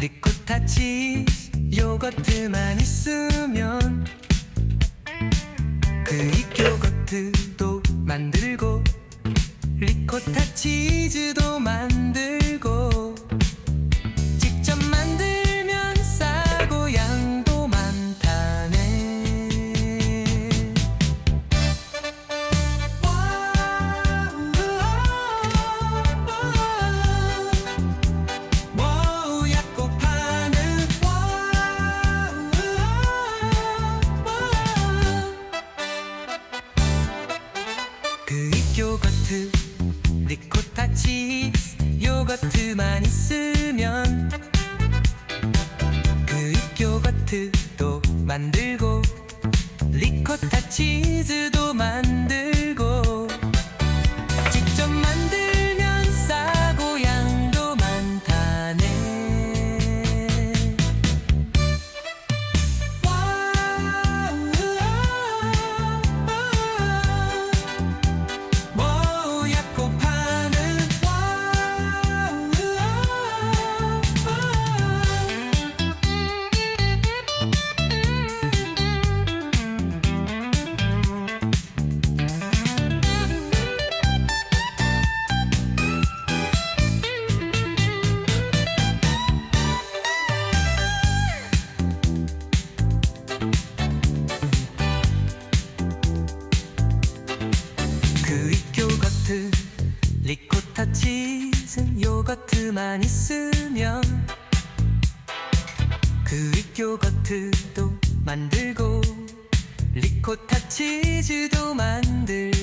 리코타 치즈 요거트만 있으면 그릭 요거트도 만들고 리코타 치즈도 만들고 요거트도 만들고 리코타 치즈도 만들고 가만 있으면 그리교 버트도 만들고 리코타 치즈도 만들고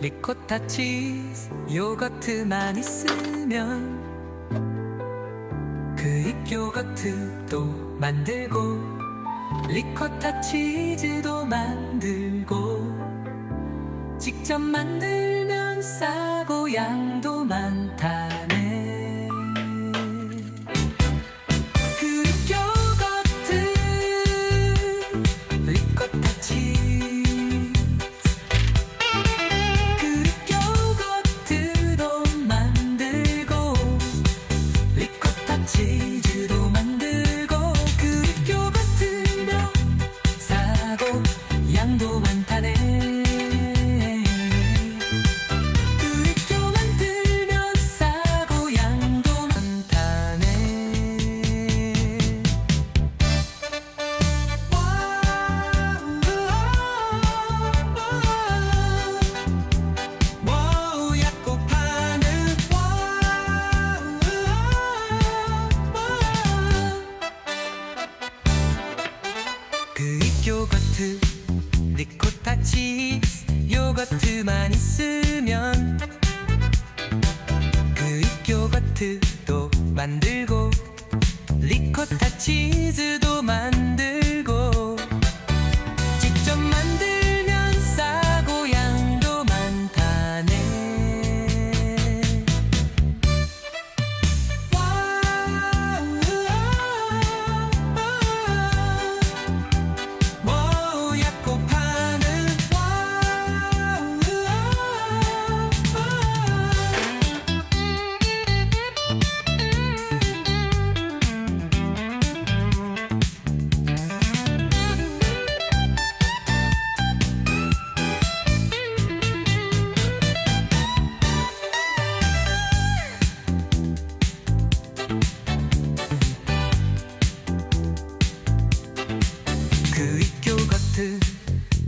리코타 치즈 요거트만 있으면 그잎 요거트도 만들고 리코타 치즈도 만들고 직접 만들면 싸고 양도 많다네.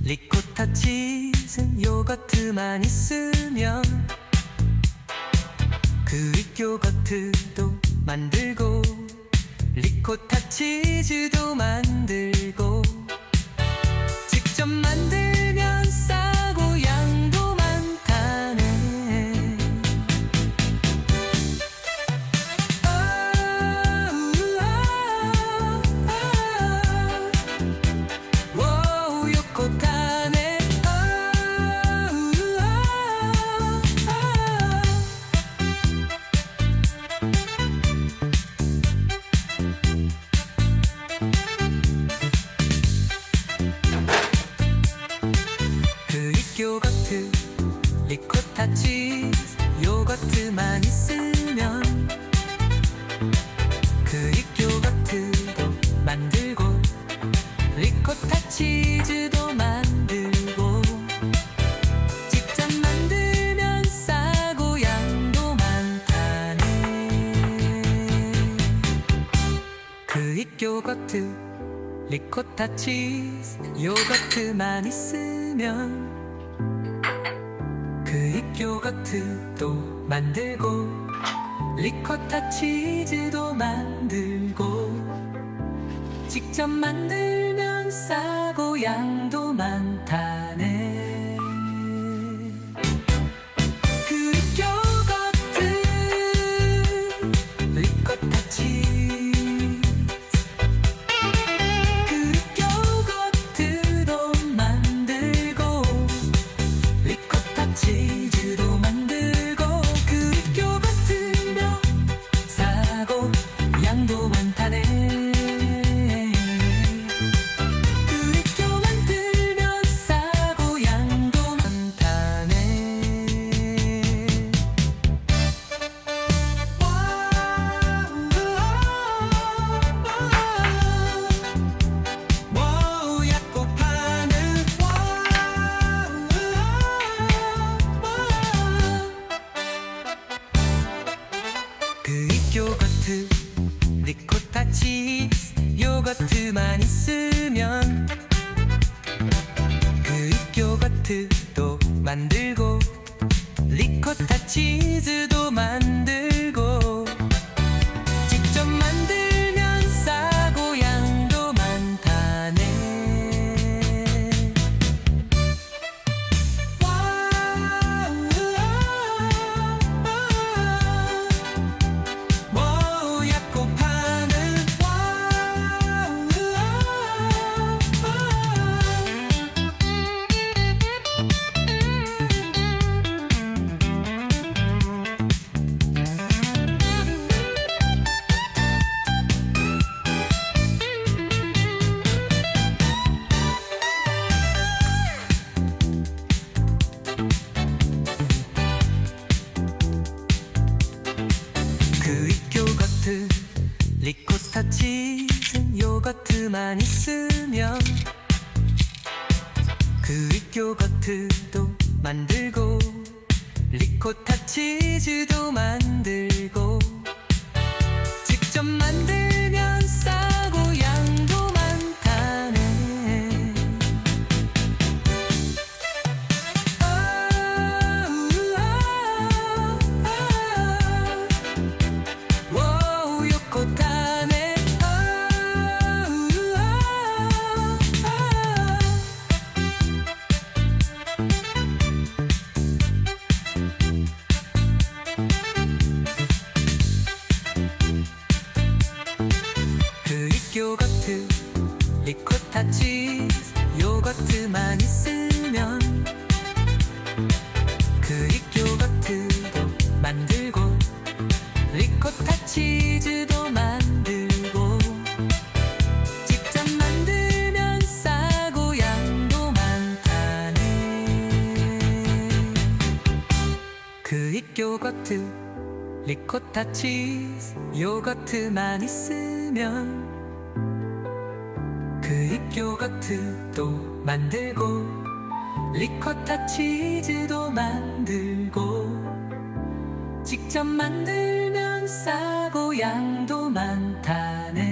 리코타 치즈 요거트만 있으면 그릭 요거트도 만들고 리코타 치즈도 만들고 직접 만들 요거트 리코타 치즈 요거트만 있으면 그릭 요거트도 만들고 리코타 치즈도 만들고 직접 만들면 싸고 양도 많다네. 그릭 요거트 리코타 치즈 요거트만 있으면 그릭 요거트도 만들고 리코타 치즈도 만들고 직접 만들면 싸고 양도 많다네 요거트 리코타 치즈 요거트만 있으면 그릭 요거트도 만들고 리코타 치즈도 만들 그릭 요거트도 만들고 리코타 치즈도 만들고 직접 만들 리코타 치즈 요거트만 있으면 그릭 요거트도 만들고 리코타 치즈도 만들고 직접 만들면 싸고 양도 많다네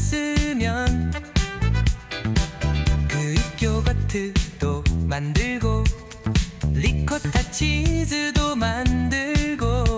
있으면 그 요거트도 만들고 리코타 치즈도 만들고